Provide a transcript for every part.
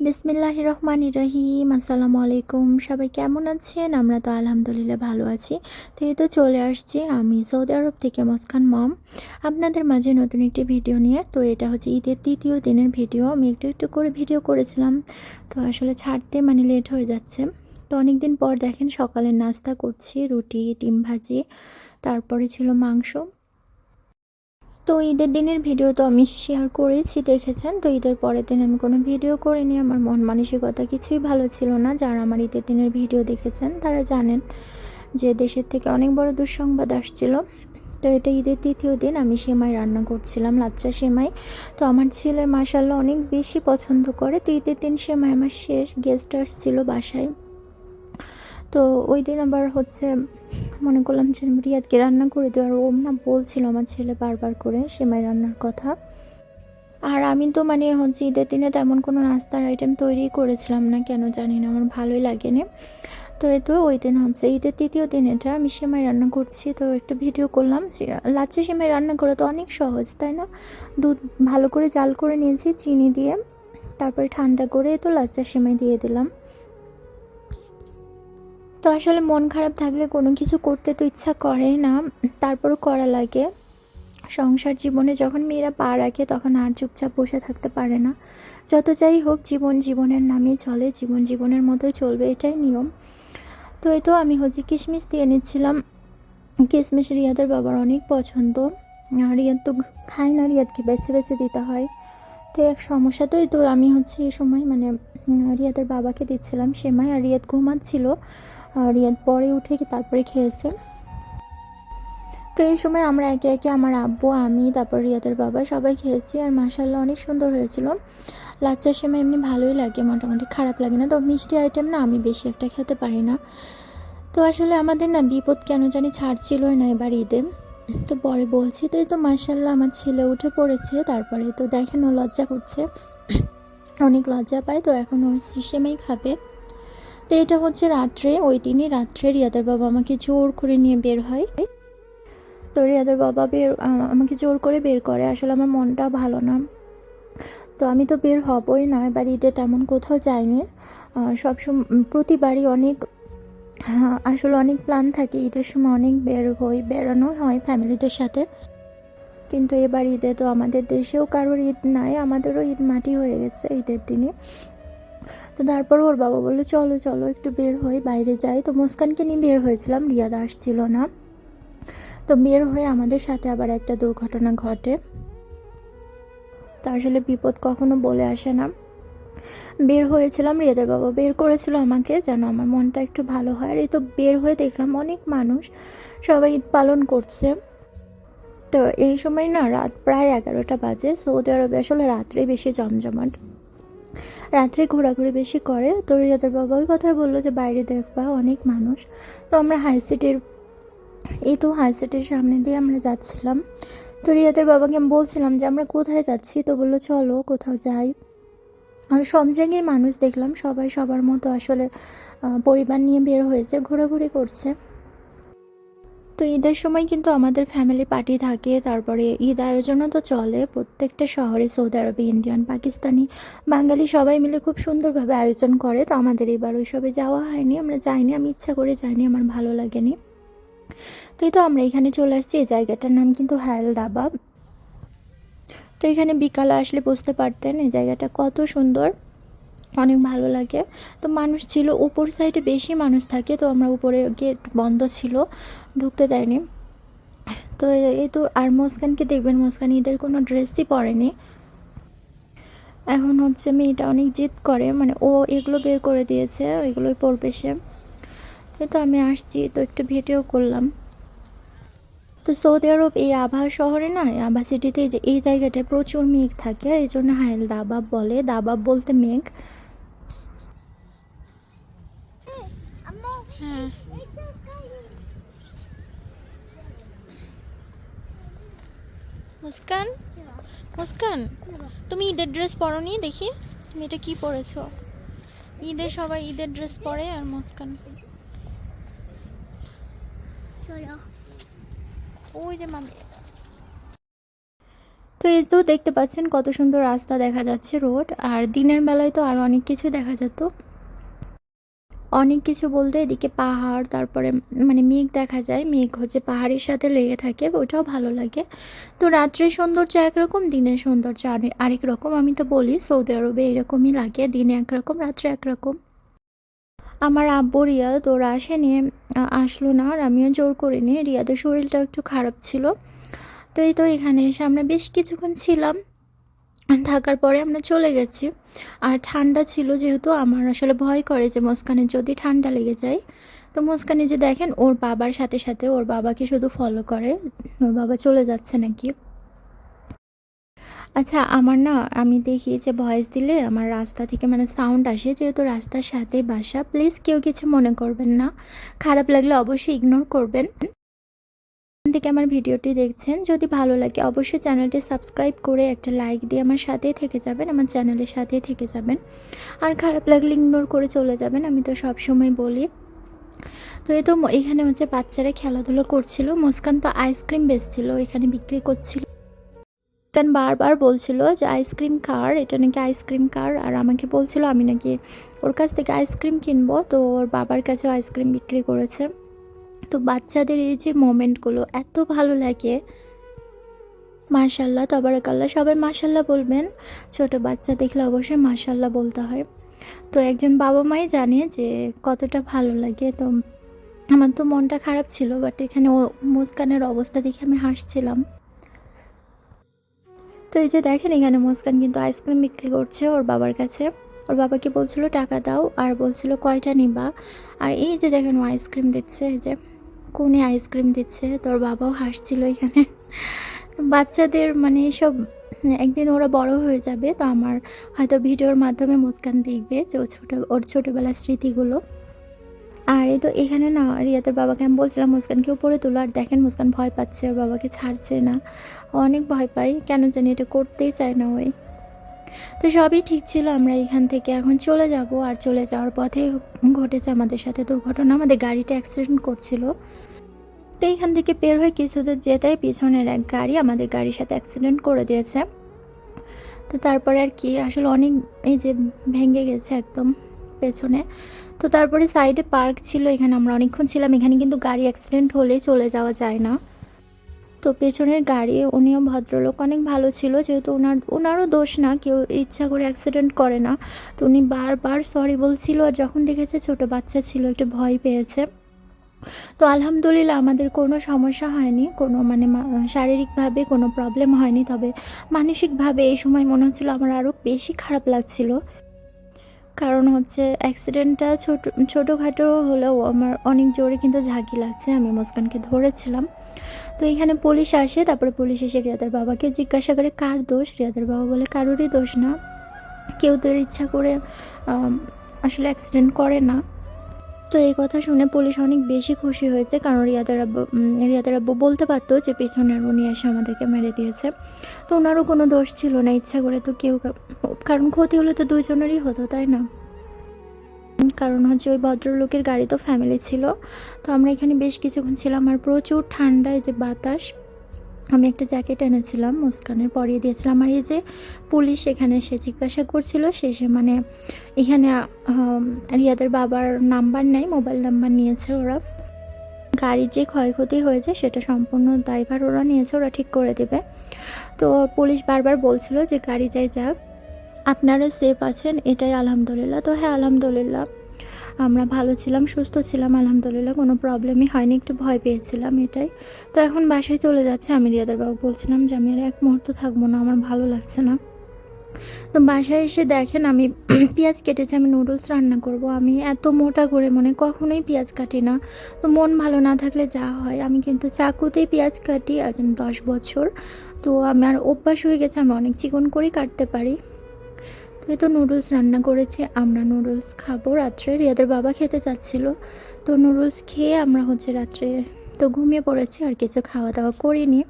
বিসমিল্লাহ রহমান রহিম আসসালামু আলাইকুম সবাই কেমন আছেন? আমরা তো আলহামদুলিল্লাহ ভালো আছি। তো এই তো চলে আসছি আমি সৌদি আরব থেকে মস্কান মম। আপনাদের মাঝে নতুন একটি ভিডিও নিয়ে। তো এটা হচ্ছে ঈদের তৃতীয় দিনের ভিডিও। আমি একটু একটু করে ভিডিও করেছিলাম। তো আসলে ছাড়তে মানে লেট হয়ে যাচ্ছে। তো অনেক দিন পর দেখেন সকালে নাস্তা করছি, রুটি, ডিম ভাজি, তারপরে ছিল মাংস। তো ঈদের দিনের ভিডিও তো আমি শেয়ার করেছি, দেখেছেন? তো ঈদের পরের দিন আমি কোনো ভিডিও করিনি। আমার মন মানসিকতা কিছুই ভালো ছিল না। যারা আমার ঈদের দিনের ভিডিও দেখেছেন, তারা জানেন যে দেশের থেকে অনেক বড় দুঃসংবাদ আসছিল। তো এটা ঈদের তৃতীয় দিন, আমি সেমাই রান্না করছিলাম, লাচ্চা সেমাই। তো আমার ছেলে মাসাল্লাহ অনেক বেশি পছন্দ করে। তো ঈদের দিন সেমাই আমার শেষ গেস্ট আসছিল বাসায়। তো ওই দিন আবার হচ্ছে মনে করলাম যে রিয়াদকে রান্না করে দিও আর ও না বলছিল আমার ছেলে বারবার করে সেমাই রান্নার কথা। আর আমি তো মানে হচ্ছে ঈদের দিনে তেমন কোনো নাস্তার আইটেম তৈরি করেছিলাম না, কেন জানি না, আমার ভালোই লাগেনি। তো এই তো ওই দিন হচ্ছে ঈদের তৃতীয় দিন এটা আমি সেমাই রান্না করছি, তো একটু ভিডিও করলাম। লাচ্চা সেমাই রান্না করা তো অনেক সহজ, তাই না? দুধ ভালো করে জাল করে নিয়েছি, চিনি দিয়ে, তারপরে ঠান্ডা করে তো লাচ্চা সেমাই দিয়ে দিলাম। তো আসলে মন খারাপ থাকলে কোনো কিছু করতে তো ইচ্ছা করে না। তারপরও করা লাগে। সংসার জীবনে যখন মেয়েরা পা রাখে তখন আর চুপচাপ বসে থাকতে পারে না। যত যাই হোক, জীবন জীবনের নামেই চলে, জীবন জীবনের মতোই চলবে, এটাই নিয়ম। তো এই তো আমি হচ্ছে কিশমিশ দিয়ে নিচ্ছিলাম। কিশমিশ রিয়াদের বাবার অনেক পছন্দ। রিয়াদ তো খায় না, রিয়াদকে বেছে বেছে দিতে হয়। তো এক সমস্যা তো এই তো আমি হচ্ছে এই সময় মানে রিয়াদের বাবাকে দিচ্ছিলাম সেমাই আর রিয়াদ ঘুমাচ্ছিল। রিয়াদ পরে উঠে তারপরে খেয়েছে। তো এই সময় আমরা একে একে আমার আব্বু, আমি, তারপর রিয়াদের বাবা সবাই খেয়েছি আর মাসাল্লাহ অনেক সুন্দর হয়েছিল। লাচ্চার সেমাই এমনি ভালোই লাগে, মোটামুটি খারাপ লাগে না। তো মিষ্টি আইটেম না আমি বেশি একটা খেতে পারি না। তো আসলে আমাদের না বিপদ কেন জানি ছাড়ছিলই না এবার ঈদে। তো পরে বলছি, তো এই তো মাসাল্লাহ আমার ছেলে উঠে পড়েছে, তারপরে তো দেখেন ও লজ্জা করছে। অনেক লজ্জা পায়, তো এখন ওই সেমাই খাবে। তো এটা হচ্ছে রাত্রে, ওই দিনই রাত্রে রিয়াদের বাবা আমাকে জোর করে নিয়ে বের হয়। তো রিয়াদের বাবা বের আমাকে জোর করে বের করে। আসলে আমার মনটা ভালো না। তো আমি তো বের হবই না, এবার ঈদে তেমন কোথাও যাইনি। সবসময় প্রতিবারই অনেক আসলে অনেক প্ল্যান থাকে। ঈদের সময় অনেক বের হই, বেড়ানো হয় ফ্যামিলিদের সাথে। কিন্তু এবার ঈদে তো আমাদের দেশেও কারোর ঈদ নাই, আমাদেরও ঈদ মাটি হয়ে গেছে ঈদের দিনে। তো তারপর ওর বাবা বলল, চলো চলো, একটু বের হয়ে বাইরে যাই। তো মুস্কানকে নিয়ে বের হয়েছিলাম, রিয়াদ আসছিল না। তো বের হয়ে আমাদের সাথে আবার একটা দুর্ঘটনা ঘটে। তা আসলে বিপদ কখনো বলে আসে না। বের হয়েছিলাম, রিয়াদের বাবা বের করেছিল আমাকে, যেন আমার মনটা একটু ভালো হয়। আর এই তো বের হয়ে দেখলাম অনেক মানুষ, সবাই ঈদ পালন করছে। তো এই সময় না রাত প্রায় এগারোটা বাজে, সৌদি আরবে আসলে রাত্রে বেশি জমজমাট। রাত্রে ঘোরাঘুরি বেশি করে। তো রিয়াদের বাবা ওই কথাই বলল যে, বাইরে দেখবা অনেক মানুষ। তো আমরা হাই সিটির এই তো হাই সিটির সামনে দিয়ে আমরা যাচ্ছিলাম। তো রিয়াদের বাবাকে আমি বলছিলাম যে, আমরা কোথায় যাচ্ছি? তো বলল, চলো কোথাও যাই। আর সব জায়গায় মানুষ দেখলাম, সবাই সবার মতো আসলে পরিবার নিয়ে বের হয়েছে, ঘোরাঘুরি করছে। তো ঈদের সময় কিন্তু আমাদের ফ্যামিলি পার্টি থাকে, তারপরে ঈদ আয়োজনও তো চলে। প্রত্যেকটা শহরে সৌদি আরবে, ইন্ডিয়ান, পাকিস্তানি, বাঙালি সবাই মিলে খুব সুন্দরভাবে আয়োজন করে। তো আমাদের এবার ওইসবে যাওয়া হয়নি, আমরা যাইনি, আমি ইচ্ছা করে যাইনি, আমার ভালো লাগেনি। তো এই তো আমরা এখানে চলে আসছি, এই জায়গাটার নাম কিন্তু হায়াল দাবা তো এখানে বিকালে আসলে বুঝতে পারতেন এই জায়গাটা কত সুন্দর। অনেক ভালো লাগে। তো মানুষ ছিল, উপর সাইডে বেশি মানুষ থাকে, তো আমরা উপরে গেট বন্ধ ছিল, ঢুকতে দেয়নি। তো এই তো আর মুস্কানকে দেখবেন, মুস্কান ঈদের কোনো ড্রেসই পরেনি। এখন হচ্ছে মেয়েটা অনেক জিদ করে মানে ও এগুলো বের করে দিয়েছে, এগুলোই পরবে সে। তো আমি আসছি, তো একটু ভিডিও করলাম। তো সৌদি আরব এই আভা শহরে না আভা সিটিতে যে এই জায়গাটায় প্রচুর মেঘ থাকে এই জন্য হায়াল দাবাব বলে, দাবাব বলতে মেঘ হ্যাঁ মুস্কান? মুস্কান তুমি ঈদের ড্রেস পরো পরনি? দেখি তুমি এটা কি পরেছো? ঈদে সবাই ঈদের ড্রেস পরে আর মুস্কান? ওই যে মামি। তো তো এই তো দেখতে পাচ্ছেন কত সুন্দর রাস্তা দেখা যাচ্ছে রোড আর দিনের বেলায় তো আরও অনেক কিছু দেখা যেত। অনেক কিছু বলতে এদিকে পাহাড়, তারপরে মানে মেঘ দেখা যায়। মেঘ হচ্ছে পাহাড়ের সাথে লেগে থাকে, ওটাও ভালো লাগে। তো রাত্রের সৌন্দর্য একরকম, দিনের সৌন্দর্য আরে- আরেক রকম আমি তো বলি। সৌদি আরবে এরকমই লাগে, দিনে একরকম, রাত্রে একরকম। আমার আব্বু রিয়াদ, ওরা আসেনি আসলো না আর আমিও জোর করিনি রিয়াদের শরীরটা একটু খারাপ ছিল। তো এই তো এখানে এসে আমরা বেশ কিছুক্ষণ ছিলাম। থাকার পরে আমরা চলে গেছি। আর ঠান্ডা ছিল যেহেতু আমার আসলে ভয় করে যে মুস্কানের যদি ঠান্ডা লেগে যায়। তো মুস্কানে যে দেখেন, ওর বাবার সাথে সাথে ওর বাবাকে শুধু ফলো করে। ওর বাবা চলে যাচ্ছে নাকি? আচ্ছা আমার না, আমি দেখি যে ভয়েস দিলে আমার রাস্তা থেকে মানে সাউন্ড আসে। যেহেতু রাস্তার সাথে বাসা প্লিজ কেউ কিছু মনে করবেন না। খারাপ লাগলে অবশ্যই ইগনোর করবেন। থেকে আমার ভিডিওটি দেখছেন, যদি ভালো লাগে অবশ্যই চ্যানেলটি সাবস্ক্রাইব করে একটা লাইক দিয়ে আমার সাথেই থেকে যাবেন, আমার চ্যানেলের সাথেই থেকে যাবেন। আর খারাপ লাগলে ইগনোর করে চলে যাবেন, আমি তো সব সময় বলি। তো এই তো এখানে হচ্ছে বাচ্চারা খেলাধুলো করছিল, মুস্কান তো আইসক্রিম বেচছিল, এখানে বিক্রি করছিল। মুস্কান বারবার বলছিল যে, আইসক্রিম কার? এটা নাকি আইসক্রিম কার? আর আমাকে বলছিল, আমি নাকি ওর কাছ থেকে আইসক্রিম কিনবো। তো ওর বাবার কাছেও আইসক্রিম বিক্রি করেছে। তো বাচ্চাদের এই যে মোমেন্টগুলো এত ভালো লাগে। মাশাল্লাহ তবারকাল্লাহ, সবাই মাশাল্লাহ বলবেন। ছোট বাচ্চা দেখলে অবশ্যই মাশাল্লাহ বলতে হয়। তো একজন বাবা মাই জানে যে কতটা ভালো লাগে। তো আমার তো মনটা খারাপ ছিল বাট এখানে ও মুস্কানের অবস্থা দেখে আমি হাসছিলাম। তো এই যে দেখেন, এখানে মুস্কান কিন্তু আইসক্রিম বিক্রি করছে ওর বাবার কাছে। ওর বাবাকে বলছিল, টাকা দাও। আর বলছিল, কয়টা নিবা? আর এই যে দেখেন, ও আইসক্রিম দিচ্ছে, এই যে। কোনে আইসক্রিম দিচ্ছে। তোর বাবাও হাসছিল এখানে। বাচ্চাদের মানে এসব একদিন ওরা বড় হয়ে যাবে, তো আমার হয়তো ভিডিওর মাধ্যমে মুস্কান দেখবে যে ও ছোটো, ওর ছোটোবেলার স্মৃতিগুলো। আর এই তো এখানে না রিয়াতের বাবাকে আমি বলছিলাম, মুস্কানকে উপরে তোলো। আর দেখেন মুস্কান ভয় পাচ্ছে, ওর বাবাকে ছাড়ছে না। অনেক ভয় পাই কেন জানি এটা করতেই চায় না ওই। তো সবই ঠিক ছিল, আমরা এখান থেকে এখন চলে যাব। আর চলে যাওয়ার পথে ঘটেছে আমাদের সাথে দুর্ঘটনা, আমাদের গাড়িটা অ্যাক্সিডেন্ট করছিল। তো এইখান থেকে বের হয়ে কিছু দূর যেতেই পিছনের এক গাড়ি আমাদের গাড়ির সাথে অ্যাক্সিডেন্ট করে দিয়েছে। তো তারপরে আর কি, আসলে অনেক এই যে ভেঙে গেছে একদম পেছনে। তো তারপরে সাইডে পার্ক ছিল, এখানে আমরা অনেকক্ষণ ছিলাম, এখানে কিন্তু গাড়ি অ্যাক্সিডেন্ট হলে চলে যাওয়া যায় না। তো পেছনের গাড়ি, উনিও ভদ্রলোক, অনেক ভালো ছিল যেহেতু ওনার, ওনারও দোষ না, কেউ ইচ্ছা করে অ্যাক্সিডেন্ট করে না। তো উনি বারবার সরি বলছিল আর যখন দেখেছে ছোট বাচ্চা ছিল, একটু ভয় পেয়েছে। তো আলহামদুলিল্লাহ আমাদের কোনো সমস্যা হয়নি, কোনো মানে শারীরিকভাবে কোনো প্রবলেম হয়নি, তবে মানসিকভাবে এই সময় মনে হচ্ছিল আমার আরও বেশি খারাপ লাগছিল। কারণ হচ্ছে অ্যাক্সিডেন্টটা ছোট, ছোটোখাটো হলেও আমার অনেক জোরে কিন্তু ঝাঁকি লাগছে, আমি মুস্কানকে ধরেছিলাম। তো এখানে পুলিশ আসে, তারপরে পুলিশ এসে রিয়াদের বাবাকে জিজ্ঞাসা করে, কার দোষ? রিয়াদের বাবা বলে, কারোরই দোষ না। কেউ তোর ইচ্ছা করে আসলে অ্যাক্সিডেন্ট করে না। তো এই কথা শুনে পুলিশ অনেক বেশি খুশি হয়েছে, কারণ রিয়াদের আব্বু রিয়াদের আব্বু বলতে পারতো যে পেছনের উনি এসে আমাদেরকে মেরে দিয়েছে। তো ওনারও কোনো দোষ ছিল না, ইচ্ছা করে তো কেউ কারণ ক্ষতি হলে তো দুইজনেরই হতো, তাই না? কারণ হচ্ছে ওই ভদ্রলোকের গাড়ি তো ফ্যামিলি ছিল। তো আমরা এখানে বেশ কিছুক্ষণ ছিলাম আর প্রচুর ঠান্ডায় যে বাতাস আমি একটা জ্যাকেট এনেছিলাম, মুস্কানের পরিয়ে দিয়েছিলাম। আর এই যে পুলিশ এখানে সে জিজ্ঞাসা করছিল, শেষে মানে এখানে রিয়াদের বাবার নাম্বার নেই, মোবাইল নাম্বার নিয়েছে ওরা। গাড়ির যে ক্ষয়ক্ষতি হয়েছে সেটা সম্পূর্ণ ড্রাইভার ওরা নিয়েছে, ওরা ঠিক করে দেবে। তো পুলিশ বারবার বলছিল যে গাড়ি যাই যাক। আপনারা সেফ আছেন, এটাই আলহামদুলিল্লাহ। তো হ্যাঁ আলহামদুলিল্লাহ। আমরা ভালো ছিলাম, সুস্থ ছিলাম, আলহামদুলিল্লাহ, কোনো প্রবলেমই হয়নি, একটু ভয় পেয়েছিলাম এটাই। তো এখন বাসায় চলে যাচ্ছে, আমি রিয়াদের বাবু বলছিলাম যে, আমি আর এক মুহূর্ত থাকব না, আমার ভালো লাগছে না। তো বাসায় এসে দেখেন আমি পেঁয়াজ কেটেছি, আমি নুডলস রান্না করব। আমি এত মোটা করে, মনে কখনোই পেঁয়াজ কাটি না। তো মন ভালো না থাকলে যা হয়। আমি কিন্তু চাকুতেই পেঁয়াজ কাটি, আজ আমি দশ বছর। তো আমার অভ্যাস হয়ে গেছে, আমি অনেক চিকন করেই কাটতে পারি। এই তো নুডলস রান্না করেছি, আমরা নুডলস খাব। রাত্রে রিয়াদের বাবা খেতে চাচ্ছিল, তো নুডলস খেয়ে আমরা হচ্ছে রাত্রে তো ঘুমিয়ে পড়েছি আর কিছু খাওয়া দাওয়া করিনি।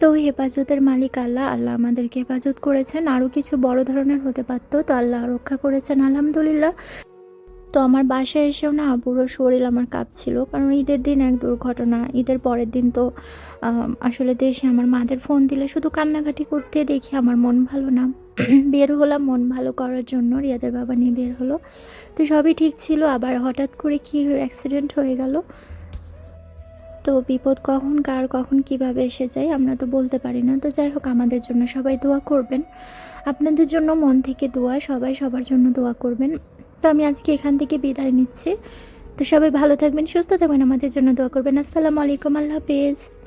তো হেফাজতের মালিক আল্লাহ আল্লাহ আমাদেরকে হেফাজত করেছেন। আরও কিছু বড় ধরনের হতে পারতো, তো আল্লাহ রক্ষা করেছেন, আলহামদুলিল্লাহ। তো আমার বাসায় এসেও না পুরো শরীর আমার কাঁপছিল, কারণ ঈদের দিন এক দুর্ঘটনা। ঈদের পরের দিন তো আসলে দেশে আমার মাদের ফোন দিলে শুধু কান্নাকাটি করতে দেখি, আমার মন ভালো না। বের হলাম, মন ভালো করার জন্য। রিয়াদের বাবা নিয়ে বের হলো। তো সবই ঠিক ছিল। আবার হঠাৎ করে কী অ্যাক্সিডেন্ট হয়ে গেল। তো বিপদ কখন, কার কখন, কীভাবে এসে যায়, আমরা তো বলতে পারি না। তো যাই হোক, আমাদের জন্য সবাই দোয়া করবেন। আপনাদের জন্য মন থেকে দোয়া, সবাই সবার জন্য দোয়া করবেন। তো আমি আজকে এখান থেকে বিদায় নিচ্ছি। তো সবাই ভালো থাকবেন, সুস্থ থাকবেন, আমাদের জন্য দোয়া করবেন। আসসালামু আলাইকুম, আল্লাহ হাফেজ।